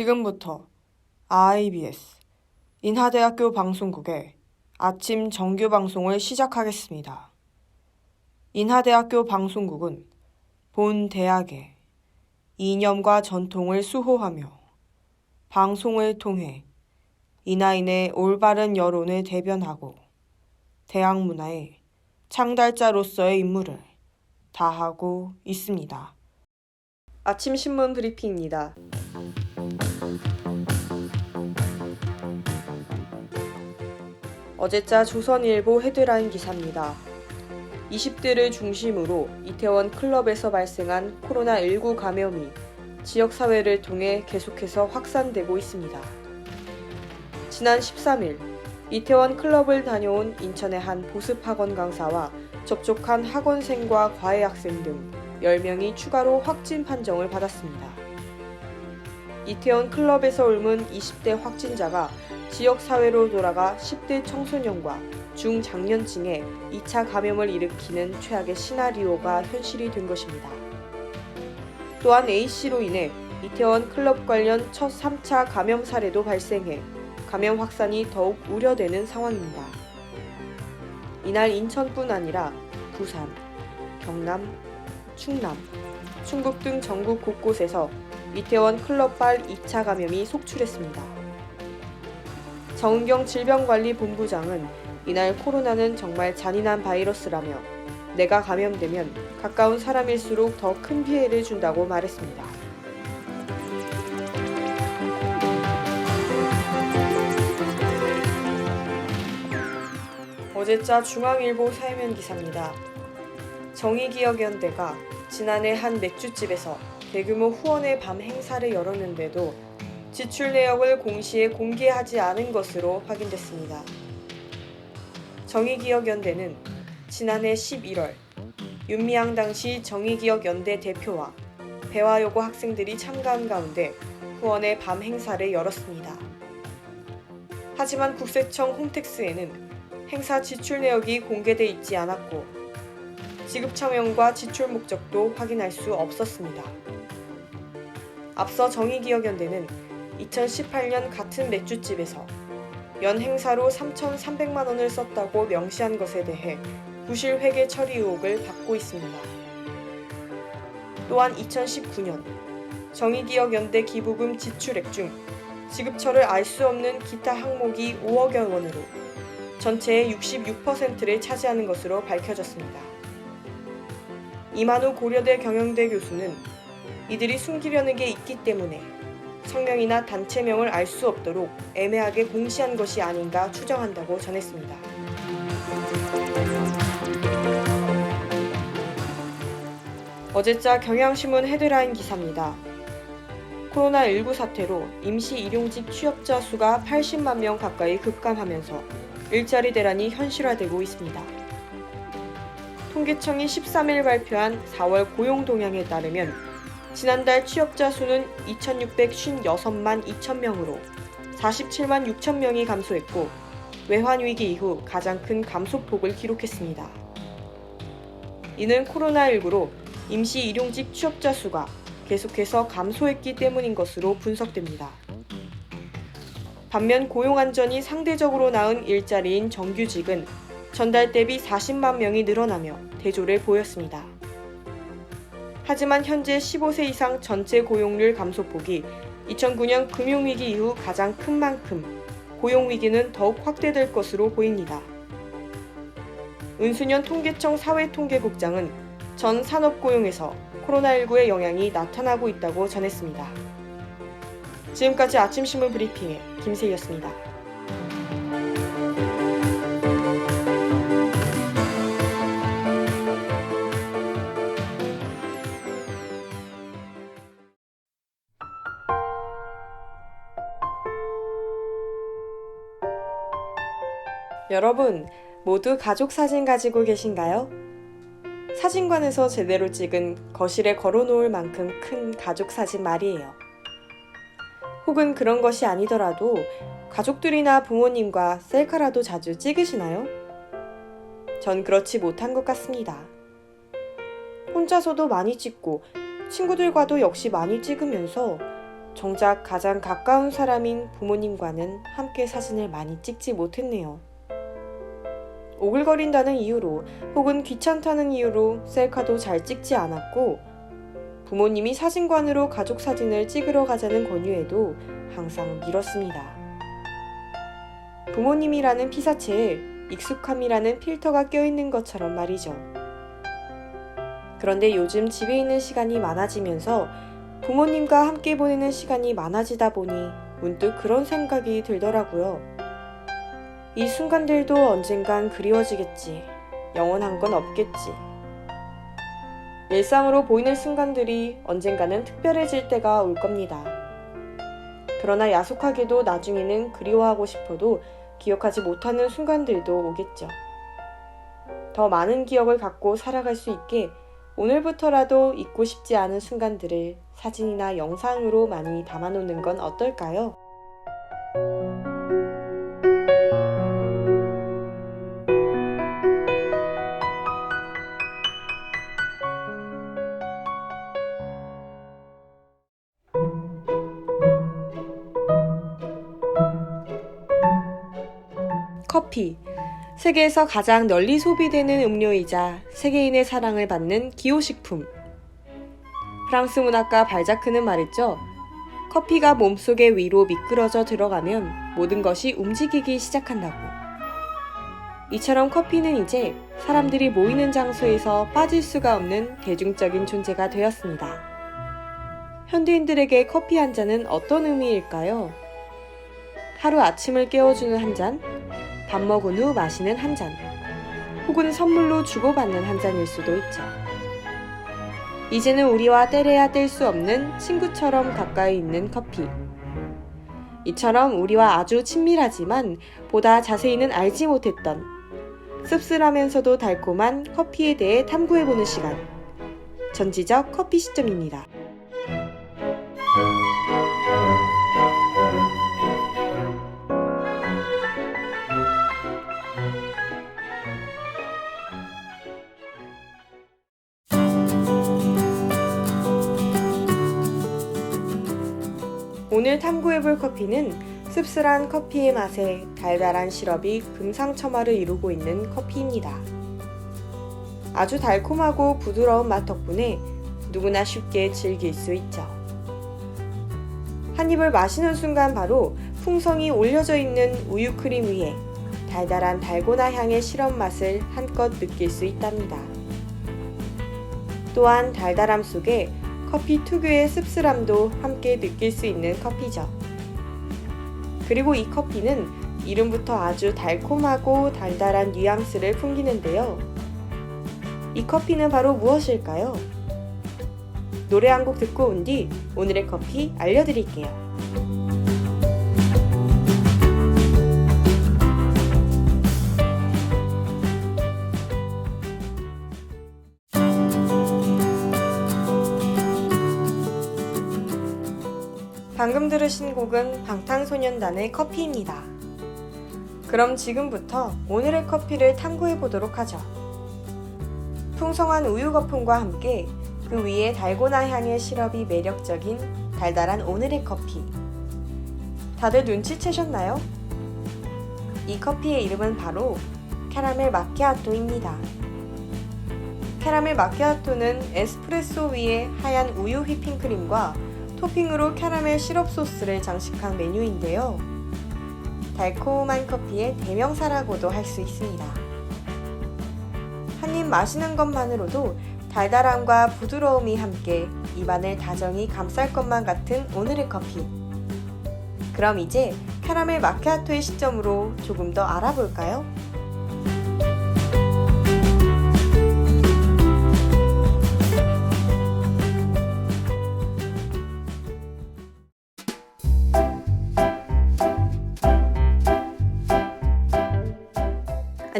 지금부터 IBS 인하대학교 방송국의 아침 정규 방송을 시작하겠습니다. 인하대학교 방송국은 본 대학의 이념과 전통을 수호하며 방송을 통해 인하인의 올바른 여론을 대변하고 대학 문화의 창달자로서의 임무를 다하고 있습니다. 아침 신문 브리핑입니다. 어제자 조선일보 헤드라인 기사입니다. 20대를 중심으로 이태원 클럽에서 발생한 코로나19 감염이 지역사회를 통해 계속해서 확산되고 있습니다. 지난 13일 이태원 클럽을 다녀온 인천의 한 보습학원 강사와 접촉한 학원생과 과외 학생 등 10명이 추가로 확진 판정을 받았습니다. 이태원 클럽에서 옮은 20대 확진자가 지역사회로 돌아가 10대 청소년과 중장년층에 2차 감염을 일으키는 최악의 시나리오가 현실이 된 것입니다. 또한 A씨로 인해 이태원 클럽 관련 첫 3차 감염 사례도 발생해 감염 확산이 더욱 우려되는 상황입니다. 이날 인천뿐 아니라 부산, 경남, 충남, 충북 등 전국 곳곳에서 이태원 클럽발 2차 감염이 속출했습니다. 정은경 질병관리본부장은 이날 코로나는 정말 잔인한 바이러스라며 내가 감염되면 가까운 사람일수록 더 큰 피해를 준다고 말했습니다. 어제자 중앙일보 사회면 기사입니다. 정의기억연대가 지난해 한 맥주집에서 대규모 후원의 밤 행사를 열었는데도 지출 내역을 공시에 공개하지 않은 것으로 확인됐습니다. 정의기억연대는 지난해 11월 윤미향 당시 정의기억연대 대표와 배화여고 학생들이 참가한 가운데 후원의 밤 행사를 열었습니다. 하지만 국세청 홈택스에는 행사 지출 내역이 공개돼 있지 않았고 지급 처명과 지출 목적도 확인할 수 없었습니다. 앞서 정의기억연대는 2018년 같은 맥주집에서 연 행사로 3,300만 원을 썼다고 명시한 것에 대해 부실 회계 처리 의혹을 받고 있습니다. 또한 2019년 정의기억연대 기부금 지출액 중 지급처를 알 수 없는 기타 항목이 5억여 원으로 전체의 66%를 차지하는 것으로 밝혀졌습니다. 이만우 고려대 경영대 교수는 이들이 숨기려는 게 있기 때문에 성명이나 단체명을 알 수 없도록 애매하게 공시한 것이 아닌가 추정한다고 전했습니다. 어제자 경향신문 헤드라인 기사입니다. 코로나19 사태로 임시 일용직 취업자 수가 80만 명 가까이 급감하면서 일자리 대란이 현실화되고 있습니다. 통계청이 13일 발표한 4월 고용 동향에 따르면 지난달 취업자 수는 2,656만 2천 명으로 47만 6천 명이 감소했고 외환 위기 이후 가장 큰 감소폭을 기록했습니다. 이는 코로나19로 임시 일용직 취업자 수가 계속해서 감소했기 때문인 것으로 분석됩니다. 반면 고용 안전이 상대적으로 나은 일자리인 정규직은 전달 대비 40만 명이 늘어나며 대조를 보였습니다. 하지만 현재 15세 이상 전체 고용률 감소폭이 2009년 금융위기 이후 가장 큰 만큼 고용위기는 더욱 확대될 것으로 보입니다. 은수년 통계청 사회통계국장은 전 산업고용에서 코로나19의 영향이 나타나고 있다고 전했습니다. 지금까지 아침신문 브리핑의 김세희였습니다. 여러분, 모두 가족 사진 가지고 계신가요? 사진관에서 제대로 찍은 거실에 걸어놓을 만큼 큰 가족 사진 말이에요. 혹은 그런 것이 아니더라도 가족들이나 부모님과 셀카라도 자주 찍으시나요? 전 그렇지 못한 것 같습니다. 혼자서도 많이 찍고 친구들과도 역시 많이 찍으면서 정작 가장 가까운 사람인 부모님과는 함께 사진을 많이 찍지 못했네요. 오글거린다는 이유로 혹은 귀찮다는 이유로 셀카도 잘 찍지 않았고 부모님이 사진관으로 가족 사진을 찍으러 가자는 권유에도 항상 미뤘습니다. 부모님이라는 피사체에 익숙함이라는 필터가 껴있는 것처럼 말이죠. 그런데 요즘 집에 있는 시간이 많아지면서 부모님과 함께 보내는 시간이 많아지다 보니 문득 그런 생각이 들더라고요. 이 순간들도 언젠간 그리워지겠지. 영원한 건 없겠지. 일상으로 보이는 순간들이 언젠가는 특별해질 때가 올 겁니다. 그러나 야속하게도 나중에는 그리워하고 싶어도 기억하지 못하는 순간들도 오겠죠. 더 많은 기억을 갖고 살아갈 수 있게 오늘부터라도 잊고 싶지 않은 순간들을 사진이나 영상으로 많이 담아놓는 건 어떨까요? 커피. 세계에서 가장 널리 소비되는 음료이자 세계인의 사랑을 받는 기호식품. 프랑스 문학가 발자크는 말했죠. 커피가 몸속에 위로 미끄러져 들어가면 모든 것이 움직이기 시작한다고. 이처럼 커피는 이제 사람들이 모이는 장소에서 빠질 수가 없는 대중적인 존재가 되었습니다. 현대인들에게 커피 한 잔은 어떤 의미일까요? 하루 아침을 깨워주는 한 잔, 밥 먹은 후 마시는 한 잔, 혹은 선물로 주고받는 한 잔일 수도 있죠. 이제는 우리와 떼래야 뗄 수 없는 친구처럼 가까이 있는 커피. 이처럼 우리와 아주 친밀하지만 보다 자세히는 알지 못했던 씁쓸하면서도 달콤한 커피에 대해 탐구해보는 시간. 전지적 커피 시점입니다. 오늘 탐구해볼 커피는 씁쓸한 커피의 맛에 달달한 시럽이 금상첨화를 이루고 있는 커피입니다. 아주 달콤하고 부드러운 맛 덕분에 누구나 쉽게 즐길 수 있죠. 한 입을 마시는 순간 바로 풍성이 올려져 있는 우유 크림 위에 달달한 달고나 향의 시럽 맛을 한껏 느낄 수 있답니다. 또한 달달함 속에 커피 특유의 씁쓸함도 함께 느낄 수 있는 커피죠. 그리고 이 커피는 이름부터 아주 달콤하고 달달한 뉘앙스를 풍기는데요. 이 커피는 바로 무엇일까요? 노래 한 곡 듣고 온 뒤 오늘의 커피 알려드릴게요. 방금 들으신 곡은 방탄소년단의 커피입니다. 그럼 지금부터 오늘의 커피를 탐구해 보도록 하죠. 풍성한 우유 거품과 함께 그 위에 달고나 향의 시럽이 매력적인 달달한 오늘의 커피. 다들 눈치채셨나요? 이 커피의 이름은 바로 캐러멜 마키아토입니다. 캐러멜 마키아토는 에스프레소 위에 하얀 우유 휘핑크림과 토핑으로 캐러멜 시럽 소스를 장식한 메뉴인데요. 달콤한 커피의 대명사라고도 할 수 있습니다. 한 입 마시는 것만으로도 달달함과 부드러움이 함께 입안을 다정히 감쌀 것만 같은 오늘의 커피. 그럼 이제 캐러멜 마키아토의 시점으로 조금 더 알아볼까요?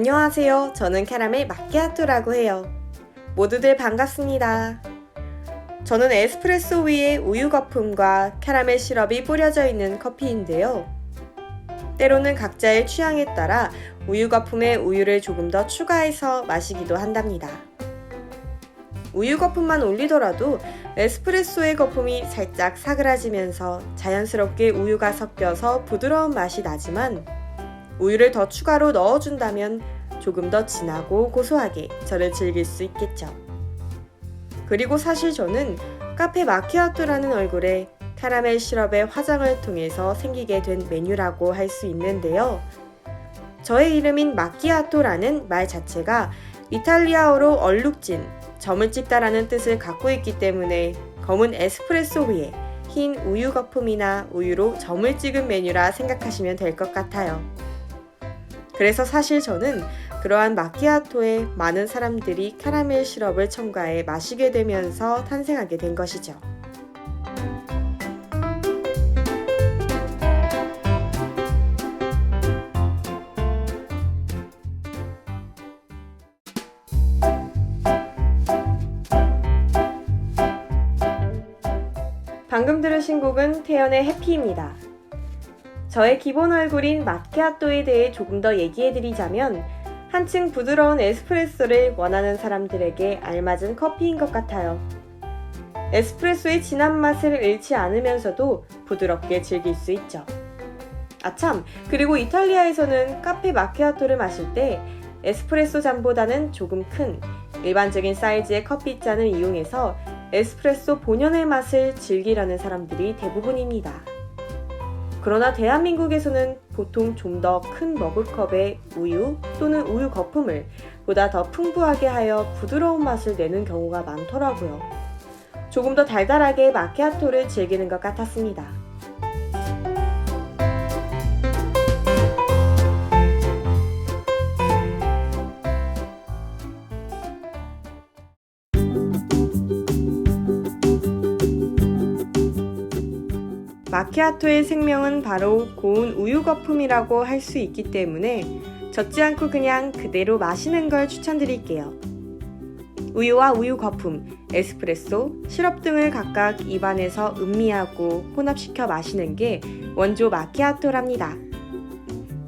안녕하세요. 저는 캐러멜 마키아토라고 해요. 모두들 반갑습니다. 저는 에스프레소 위에 우유 거품과 캐러멜 시럽이 뿌려져 있는 커피인데요. 때로는 각자의 취향에 따라 우유 거품에 우유를 조금 더 추가해서 마시기도 한답니다. 우유 거품만 올리더라도 에스프레소의 거품이 살짝 사그라지면서 자연스럽게 우유가 섞여서 부드러운 맛이 나지만 우유를 더 추가로 넣어준다면 조금 더 진하고 고소하게 저를 즐길 수 있겠죠. 그리고 사실 저는 카페 마키아토라는 얼굴에 카라멜 시럽의 화장을 통해서 생기게 된 메뉴라고 할 수 있는데요. 저의 이름인 마키아토라는 말 자체가 이탈리아어로 얼룩진, 점을 찍다라는 뜻을 갖고 있기 때문에 검은 에스프레소 위에 흰 우유 거품이나 우유로 점을 찍은 메뉴라 생각하시면 될 것 같아요. 그래서 사실 저는 그러한 마키아토에 많은 사람들이 카라멜 시럽을 첨가해 마시게 되면서 탄생하게 된 것이죠. 방금 들으신 곡은 태연의 해피입니다. 저의 기본 얼굴인 마키아토에 대해 조금 더 얘기해드리자면 한층 부드러운 에스프레소를 원하는 사람들에게 알맞은 커피인 것 같아요. 에스프레소의 진한 맛을 잃지 않으면서도 부드럽게 즐길 수 있죠. 아참, 그리고 이탈리아에서는 카페 마키아토를 마실 때 에스프레소 잔보다는 조금 큰 일반적인 사이즈의 커피 잔을 이용해서 에스프레소 본연의 맛을 즐기려는 사람들이 대부분입니다. 그러나 대한민국에서는 보통 좀 더 큰 머그컵에 우유 또는 우유 거품을 보다 더 풍부하게 하여 부드러운 맛을 내는 경우가 많더라고요. 조금 더 달달하게 마키아토를 즐기는 것 같았습니다. 마키아토의 생명은 바로 고운 우유 거품이라고 할 수 있기 때문에 젖지 않고 그냥 그대로 마시는 걸 추천드릴게요. 우유와 우유 거품, 에스프레소, 시럽 등을 각각 입안에서 음미하고 혼합시켜 마시는 게 원조 마키아토랍니다.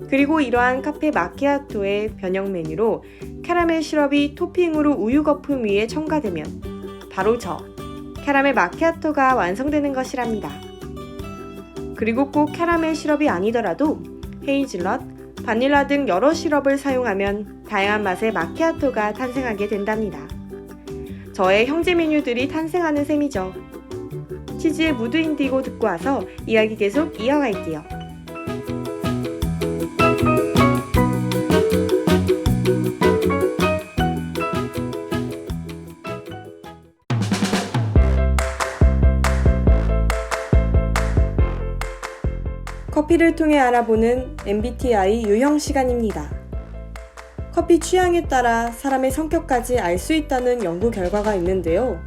그리고 이러한 카페 마키아토의 변형 메뉴로 캐러멜 시럽이 토핑으로 우유 거품 위에 첨가되면 바로 저 캐러멜 마키아토가 완성되는 것이랍니다. 그리고 꼭 캐러멜 시럽이 아니더라도 헤이즐넛, 바닐라 등 여러 시럽을 사용하면 다양한 맛의 마키아토가 탄생하게 된답니다. 저의 형제 메뉴들이 탄생하는 셈이죠. 치즈의 무드 인디고 듣고 와서 이야기 계속 이어갈게요. 커피를 통해 알아보는 MBTI 유형 시간입니다. 커피 취향에 따라 사람의 성격까지 알 수 있다는 연구 결과가 있는데요.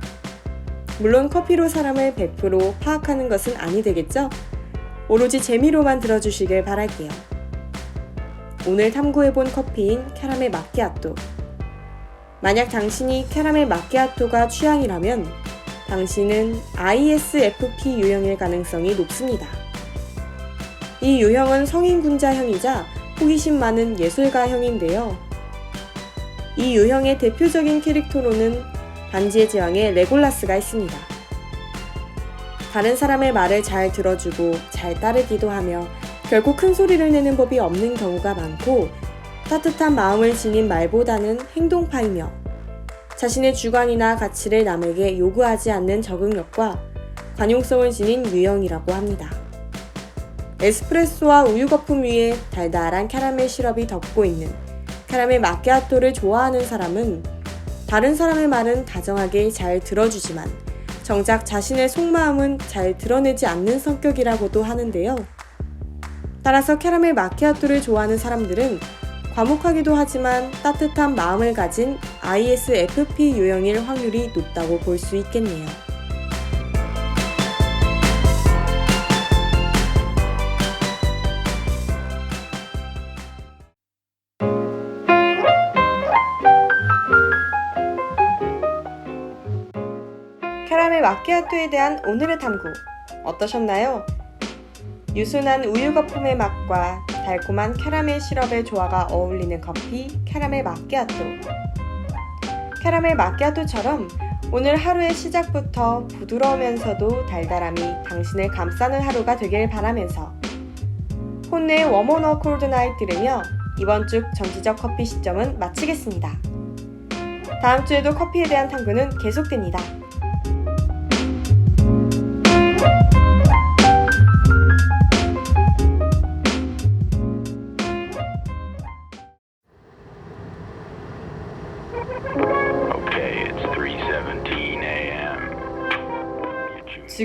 물론 커피로 사람을 100% 파악하는 것은 아니 되겠죠? 오로지 재미로만 들어주시길 바랄게요. 오늘 탐구해본 커피인 캐러멜 마키아토. 만약 당신이 캐러멜 마키아토가 취향이라면 당신은 ISFP 유형일 가능성이 높습니다. 이 유형은 성인 군자형이자 호기심 많은 예술가형인데요. 이 유형의 대표적인 캐릭터로는 반지의 제왕의 레골라스가 있습니다. 다른 사람의 말을 잘 들어주고 잘 따르기도 하며 결코 큰 소리를 내는 법이 없는 경우가 많고 따뜻한 마음을 지닌 말보다는 행동파이며 자신의 주관이나 가치를 남에게 요구하지 않는 적응력과 관용성을 지닌 유형이라고 합니다. 에스프레소와 우유 거품 위에 달달한 캐러멜 시럽이 덮고 있는 캐러멜 마키아토를 좋아하는 사람은 다른 사람의 말은 다정하게 잘 들어주지만 정작 자신의 속마음은 잘 드러내지 않는 성격이라고도 하는데요. 따라서 캐러멜 마키아토를 좋아하는 사람들은 과묵하기도 하지만 따뜻한 마음을 가진 ISFP 유형일 확률이 높다고 볼 수 있겠네요. 마키아토에 대한 오늘의 탐구 어떠셨나요? 유순한 우유 거품의 맛과 달콤한 캐러멜 시럽의 조화가 어울리는 커피 캐러멜 마키아토. 캐러멜 마키아토처럼 오늘 하루의 시작부터 부드러우면서도 달달함이 당신을 감싸는 하루가 되길 바라면서 혼내의 워머너 콜드나잇 들으며 이번 주 정기적 커피 시점은 마치겠습니다. 다음 주에도 커피에 대한 탐구는 계속됩니다.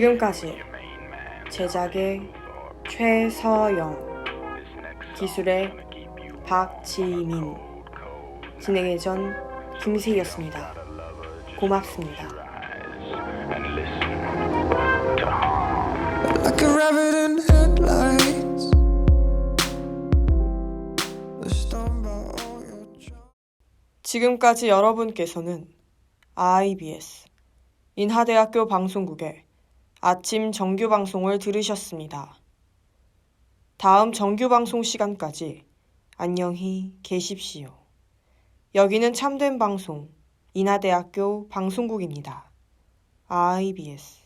지금까지 제작의 최서영, 기술의 박지민, 진행의 전 김세희였습니다. 고맙습니다. Like a rabbit in headlights. 지금까지 여러분께서는 IBS 인하대학교 방송국의 아침 정규 방송을 들으셨습니다. 다음 정규 방송 시간까지 안녕히 계십시오. 여기는 참된 방송 인하대학교 방송국입니다. IBS